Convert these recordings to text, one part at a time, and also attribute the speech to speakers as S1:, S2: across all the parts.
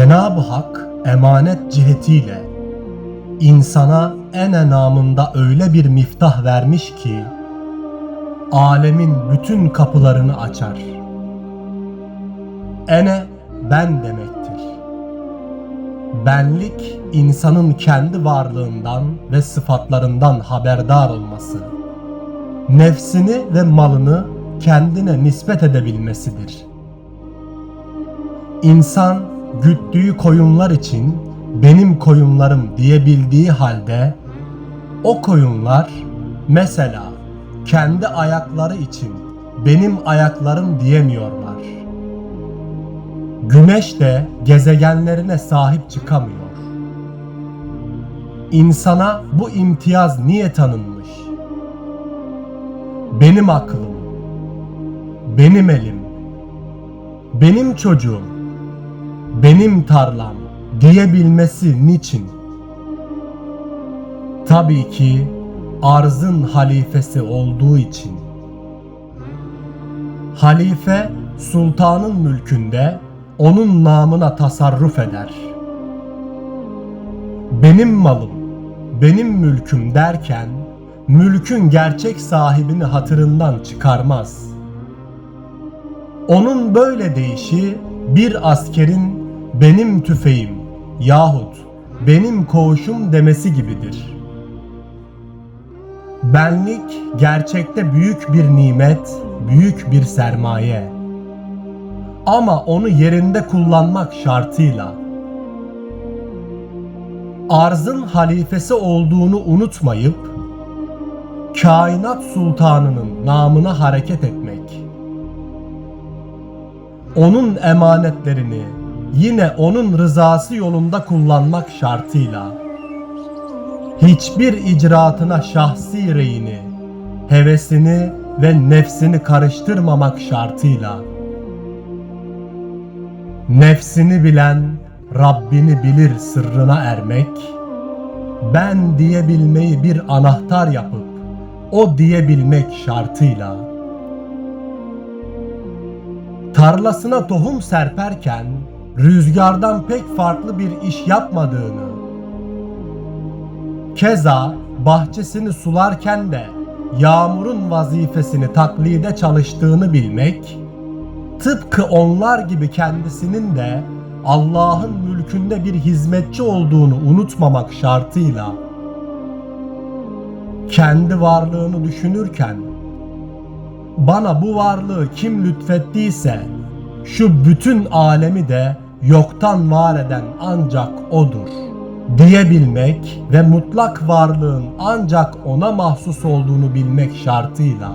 S1: Cenab-ı Hak emanet cihetiyle insana en enamında öyle bir miftah vermiş ki alemin bütün kapılarını açar. Ene ben demektir. Benlik insanın kendi varlığından ve sıfatlarından haberdar olması. Nefsini ve malını kendine nispet edebilmesidir. İnsan güttüğü koyunlar için benim koyunlarım diyebildiği halde o koyunlar mesela kendi ayakları için benim ayaklarım diyemiyorlar. Güneş de gezegenlerine sahip çıkamıyor. İnsana bu imtiyaz niye tanınmış? Benim aklım, benim elim, benim çocuğum, benim tarlam diyebilmesi niçin? Tabii ki arzın halifesi olduğu için. Halife sultanın mülkünde onun namına tasarruf eder. Benim malım, benim mülküm derken mülkün gerçek sahibini hatırından çıkarmaz. Onun böyle deyişi bir askerin benim tüfeğim yahut benim koğuşum demesi gibidir. Benlik gerçekte büyük bir nimet, büyük bir sermaye. Ama onu yerinde kullanmak şartıyla. Arzın halifesi olduğunu unutmayıp kainat sultanının namına hareket etmek. Onun emanetlerini yine onun rızası yolunda kullanmak şartıyla hiçbir icraatına şahsi reyini, hevesini ve nefsini karıştırmamak şartıyla nefsini bilen Rabbini bilir sırrına ermek, ben diyebilmeyi bir anahtar yapıp o diyebilmek şartıyla tarlasına tohum serperken rüzgardan pek farklı bir iş yapmadığını Keza bahçesini sularken de yağmurun vazifesini taklide çalıştığını bilmek, tıpkı onlar gibi kendisinin de Allah'ın mülkünde bir hizmetçi olduğunu unutmamak şartıyla kendi varlığını düşünürken bana bu varlığı kim lütfettiyse şu bütün alemi de yoktan var eden ancak odur. Diyebilmek ve mutlak varlığın ancak ona mahsus olduğunu bilmek şartıyla.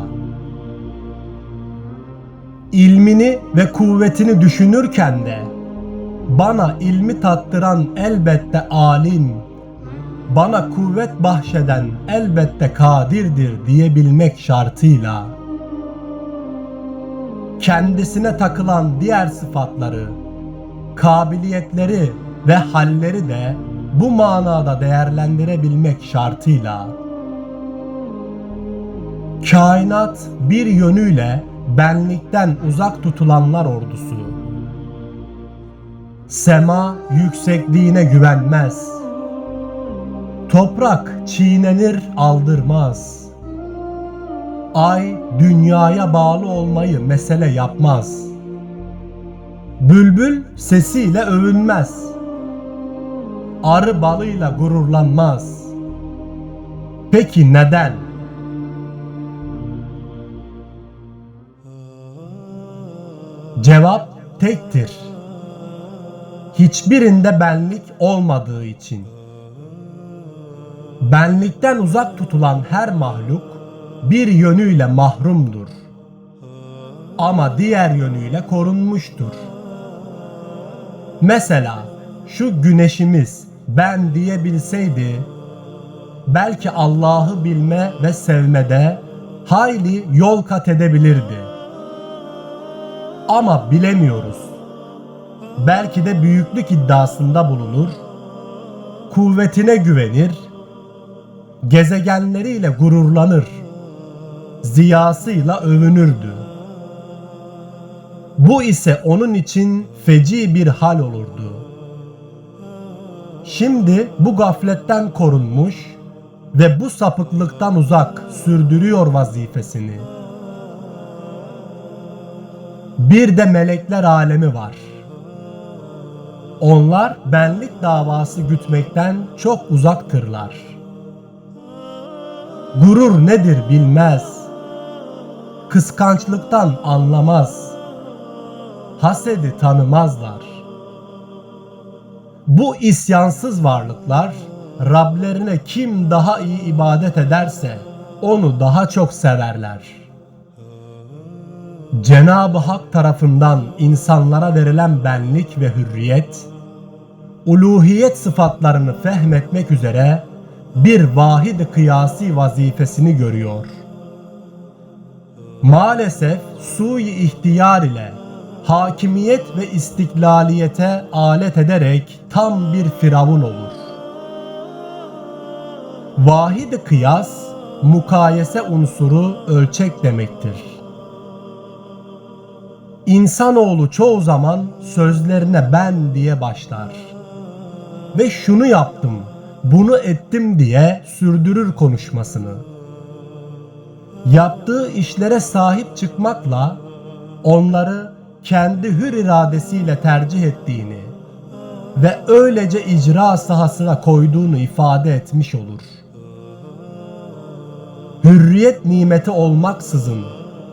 S1: İlmini ve kuvvetini düşünürken de bana ilmi tattıran elbette alim, bana kuvvet bahşeden elbette kadirdir diyebilmek şartıyla kendisine takılan diğer sıfatları, kabiliyetleri ve halleri de bu manada değerlendirebilmek şartıyla kainat bir yönüyle benlikten uzak tutulanlar ordusu. Sema yüksekliğine güvenmez. Toprak çiğnenir aldırmaz. Ay dünyaya bağlı olmayı mesele yapmaz. Bülbül sesiyle övünmez arı balıyla gururlanmaz. Peki neden? Cevap tektir. Hiçbirinde benlik olmadığı için. Benlikten uzak tutulan her mahluk bir yönüyle mahrumdur. Ama diğer yönüyle korunmuştur. Mesela şu güneşimiz ben diyebilseydi belki Allah'ı bilme ve sevmede hayli yol kat edebilirdi. Ama bilemiyoruz. Belki de büyüklük iddiasında bulunur, kuvvetine güvenir, gezegenleriyle gururlanır, ziyasıyla övünürdü. Bu ise onun için feci bir hal olurdu. Şimdi bu gafletten korunmuş ve bu sapıklıktan uzak sürdürüyor vazifesini. Bir de melekler alemi var. Onlar benlik davası gütmekten çok uzaktırlar. Gurur nedir bilmez. Kıskançlıktan anlamaz. Hasedi tanımazlar. Bu isyansız varlıklar Rablerine kim daha iyi ibadet ederse onu daha çok severler. Cenab-ı Hak tarafından insanlara verilen benlik ve hürriyet, uluhiyet sıfatlarını fehmetmek üzere bir vahid kıyasi vazifesini görüyor. Maalesef sui ihtiyar ile hakimiyet ve istiklaliyete alet ederek tam bir firavun olur. Vahid kıyas, mukayese unsuru ölçek demektir. İnsanoğlu çoğu zaman sözlerine ben diye başlar. Ve şunu yaptım, bunu ettim diye sürdürür konuşmasını. Yaptığı işlere sahip çıkmakla onları kendi hür iradesiyle tercih ettiğini ve öylece icra sahasına koyduğunu ifade etmiş olur. Hürriyet nimeti olmaksızın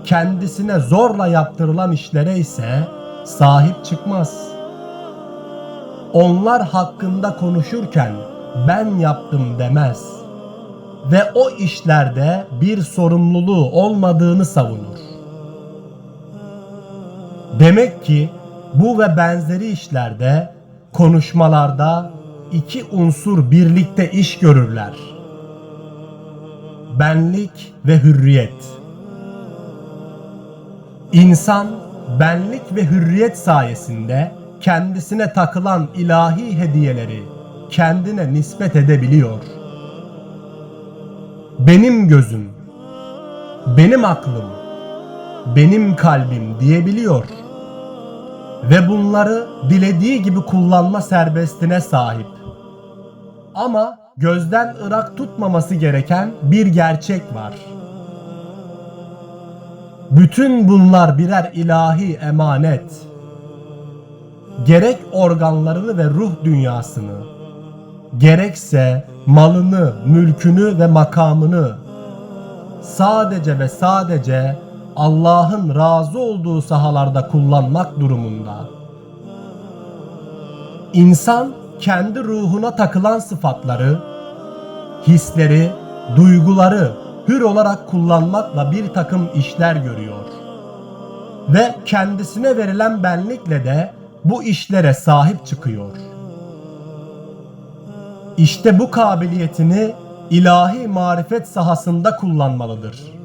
S1: kendisine zorla yaptırılan işlere ise sahip çıkmaz. Onlar hakkında konuşurken ben yaptım demez ve o işlerde bir sorumluluğu olmadığını savunur. Demek ki bu ve benzeri işlerde, konuşmalarda iki unsur birlikte iş görürler. Benlik ve hürriyet. İnsan benlik ve hürriyet sayesinde kendisine takılan ilahi hediyeleri kendine nispet edebiliyor. Benim gözüm, benim aklım, benim kalbim diyebiliyor. Ve bunları dilediği gibi kullanma serbestine sahip. Ama gözden ırak tutmaması gereken bir gerçek var. Bütün bunlar birer ilahi emanet. Gerek organlarını ve ruh dünyasını, gerekse malını, mülkünü ve makamını sadece ve sadece Allah'ın razı olduğu sahalarda kullanmak durumunda. İnsan kendi ruhuna takılan sıfatları, hisleri, duyguları hür olarak kullanmakla bir takım işler görüyor. Ve kendisine verilen benlikle de bu işlere sahip çıkıyor. İşte bu kabiliyetini ilahi marifet sahasında kullanmalıdır.''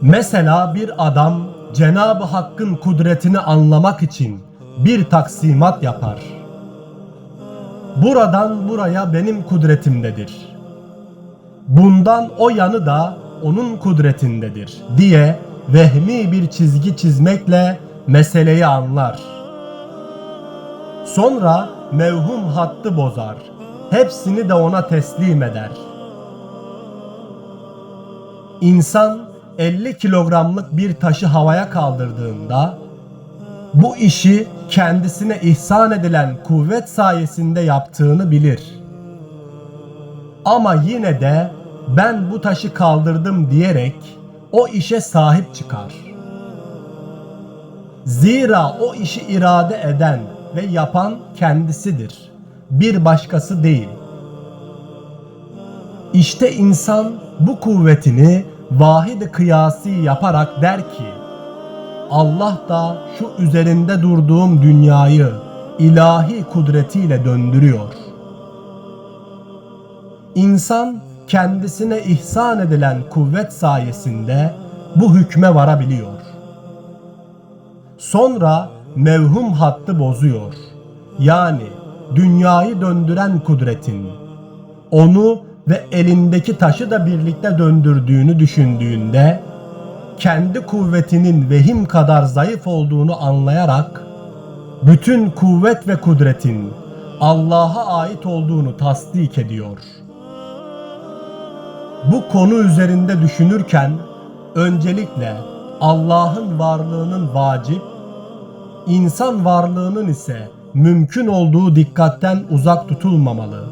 S1: Mesela bir adam Cenab-ı Hakk'ın kudretini anlamak için bir taksimat yapar. Buradan buraya benim kudretimdedir. Bundan o yanı da onun kudretindedir diye vehmi bir çizgi çizmekle meseleyi anlar. Sonra mevhum hattı bozar. Hepsini de ona teslim eder. İnsan 50 kilogramlık bir taşı havaya kaldırdığında bu işi kendisine ihsan edilen kuvvet sayesinde yaptığını bilir. Ama yine de ben bu taşı kaldırdım diyerek o işe sahip çıkar. Zira o işi irade eden ve yapan kendisidir. Bir başkası değil. İşte insan bu kuvvetini vahid kıyası yaparak der ki Allah da şu üzerinde durduğum dünyayı ilahi kudretiyle döndürüyor. İnsan kendisine ihsan edilen kuvvet sayesinde bu hükme varabiliyor. Sonra mevhum hattı bozuyor. Yani dünyayı döndüren kudretin onu ve elindeki taşı da birlikte döndürdüğünü düşündüğünde kendi kuvvetinin vehim kadar zayıf olduğunu anlayarak bütün kuvvet ve kudretin Allah'a ait olduğunu tasdik ediyor. Bu konu üzerinde düşünürken öncelikle Allah'ın varlığının vacip, insan varlığının ise mümkün olduğu dikkatten uzak tutulmamalı.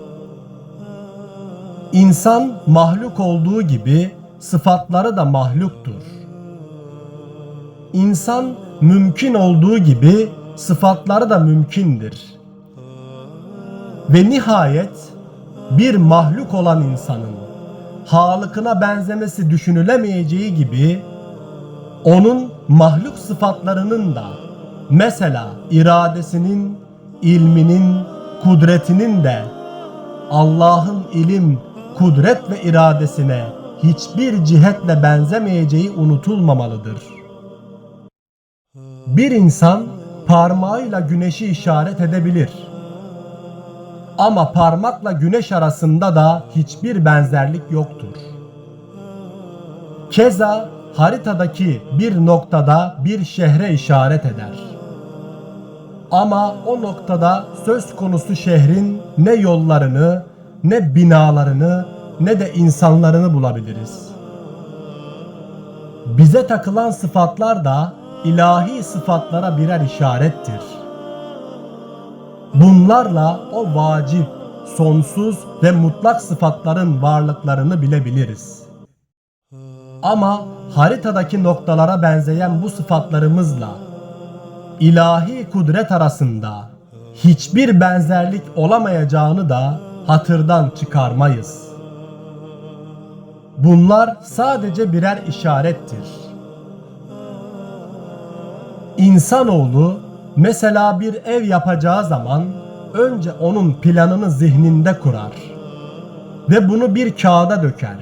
S1: İnsan mahluk olduğu gibi sıfatları da mahluktur. İnsan mümkün olduğu gibi sıfatları da mümkündür. Ve nihayet bir mahluk olan insanın Halık'ına benzemesi düşünülemeyeceği gibi onun mahluk sıfatlarının da mesela iradesinin, ilminin, kudretinin de Allah'ın ilim, kudret ve iradesine hiçbir cihetle benzemeyeceği unutulmamalıdır. Bir insan parmağıyla güneşi işaret edebilir. Ama parmakla güneş arasında da hiçbir benzerlik yoktur. Keza haritadaki bir noktada bir şehre işaret eder. Ama o noktada söz konusu şehrin ne yollarını, ne binalarını, ne de insanlarını bulabiliriz. Bize takılan sıfatlar da ilahi sıfatlara birer işarettir. Bunlarla o vacip, sonsuz ve mutlak sıfatların varlıklarını bilebiliriz. Ama haritadaki noktalara benzeyen bu sıfatlarımızla ilahi kudret arasında hiçbir benzerlik olamayacağını da hatırdan çıkarmayız. Bunlar sadece birer işarettir. İnsanoğlu mesela bir ev yapacağı zaman önce onun planını zihninde kurar ve bunu bir kağıda döker.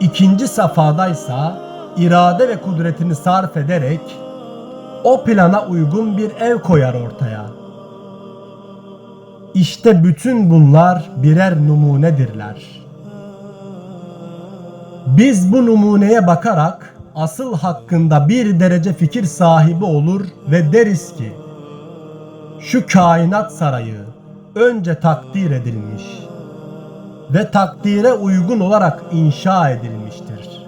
S1: İkinci safhadaysa irade ve kudretini sarf ederek o plana uygun bir ev koyar ortaya. İşte bütün bunlar birer numunedirler. Biz bu numuneye bakarak asıl hakkında bir derece fikir sahibi olur ve deriz ki şu kainat sarayı önce takdir edilmiş ve takdire uygun olarak inşa edilmiştir.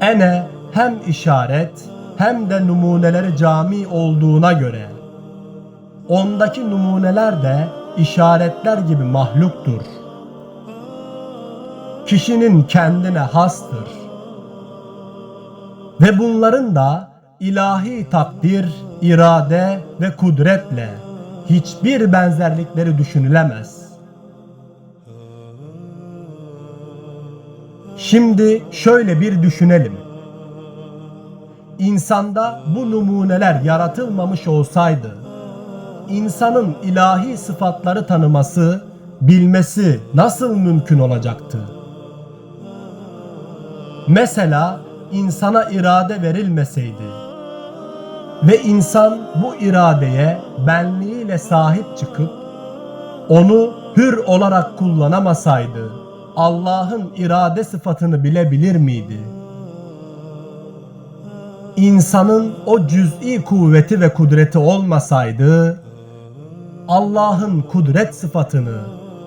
S1: Ene hem işaret hem de numuneleri cami olduğuna göre ondaki numuneler de işaretler gibi mahluktur. Kişinin kendine hastır. Ve bunların da ilahi takdir, irade ve kudretle hiçbir benzerlikleri düşünülemez. Şimdi şöyle bir düşünelim. İnsanda bu numuneler yaratılmamış olsaydı, insanın ilahi sıfatları tanıması, bilmesi nasıl mümkün olacaktı? Mesela insana irade verilmeseydi ve insan bu iradeye benliğiyle sahip çıkıp onu hür olarak kullanamasaydı Allah'ın irade sıfatını bilebilir miydi? İnsanın o cüz'i kuvveti ve kudreti olmasaydı Allah'ın kudret sıfatını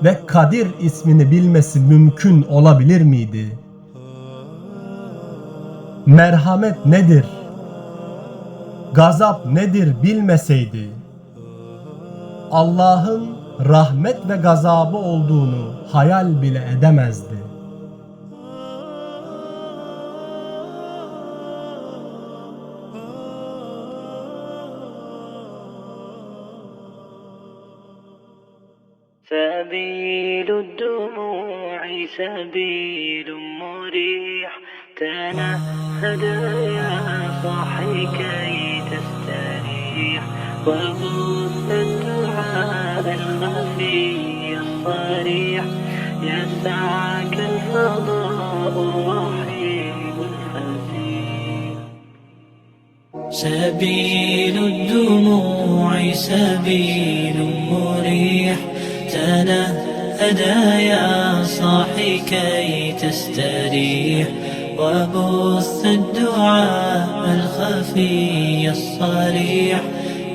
S1: ve Kadir ismini bilmesi mümkün olabilir miydi? Merhamet nedir? Gazap nedir bilmeseydi Allah'ın rahmet ve gazabı olduğunu hayal bile edemezdi.
S2: سبيل مريح. تنهد يا صاحي كي تستريح. وبث الدعاء الخفي الصريح. يسعك الفضاء الرحيم الفسيح سبيل الدموع سبيل مريح. تنهد يا صاحي كي تستريح وبث الدعاء الخفي الصريح.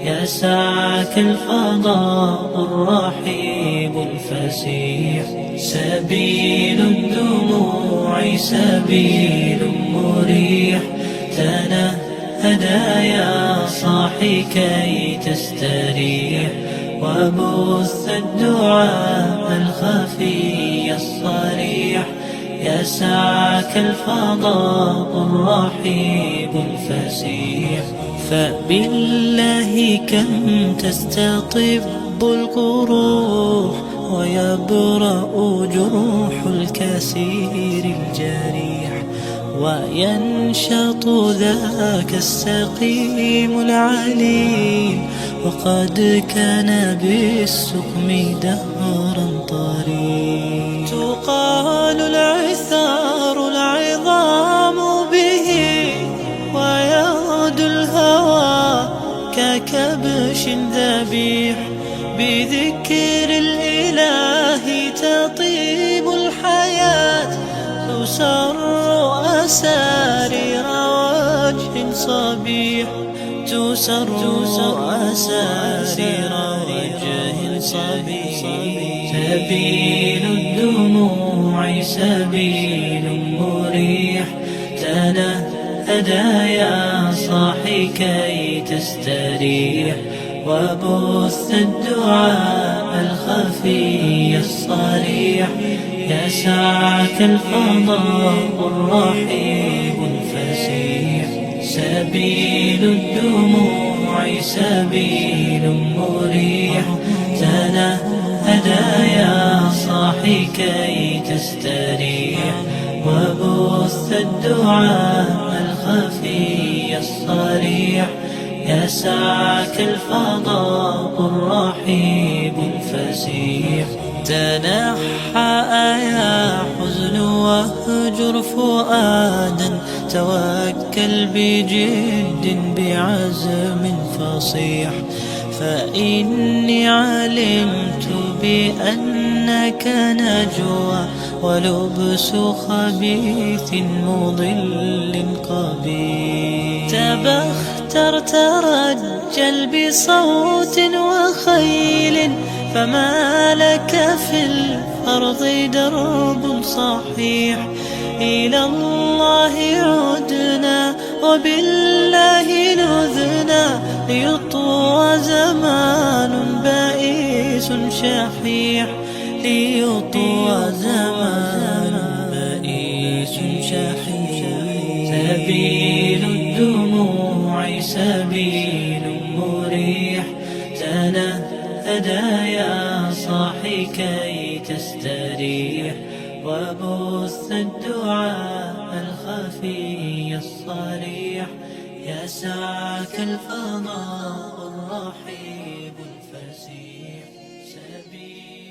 S2: يسعك الفضاء الرحيب الفسيح. سبيل الدموع سبيل مريح. تنهدى يا صاحي كي تستريح وبث الدعاء الخفي الصريح. يسعك الفضاء الرحيب الفسيح. فبالله كم تستطب القروح ويبرأ جروح الكثير الجريح. وينشط ذاك السقيم العليم وقد كان بالسقم دهرا طريق. تقال العثار العظام به ويغدو الهوى ككبش ذبيح. بذكر الإله تطيب الحياة. تسر أسارير وجه صبيح. تسر أسارير وجه صبيح سبيل الدموع سبيل مريح. تنهدى يا صاحي كي تستريح. وبث الدعاء الخفي الصريح. يسعك الفضاء الرحيب الفسيح سبيل الدموع سبيل مريح. تنهدى يا صاحي كي تستريح. وبث الدعاء الخفي الصريح. يسعك الفضاء الرحيب الفسيح. تنحى يا حزن وأهجر فؤادا. توكل بجد بعزم فصيح فإني علمت بأنك نجوى ولبس خبيث مضل قبيح. تبختر ترجل بصوت وخيل فما لك في الأرض درب صحيح. إلى الله عدنا وبالله نذنا ليطوى زمان بائس شحيح. ليطوى زمان بائس شحيح. سبيل الدموع سبيل مريح. تنهدى يا صاحي كي تستريح. وبث الدعاء الخفي الضريح يا سعاك الفضاء الرحيب الفسيح. سبيل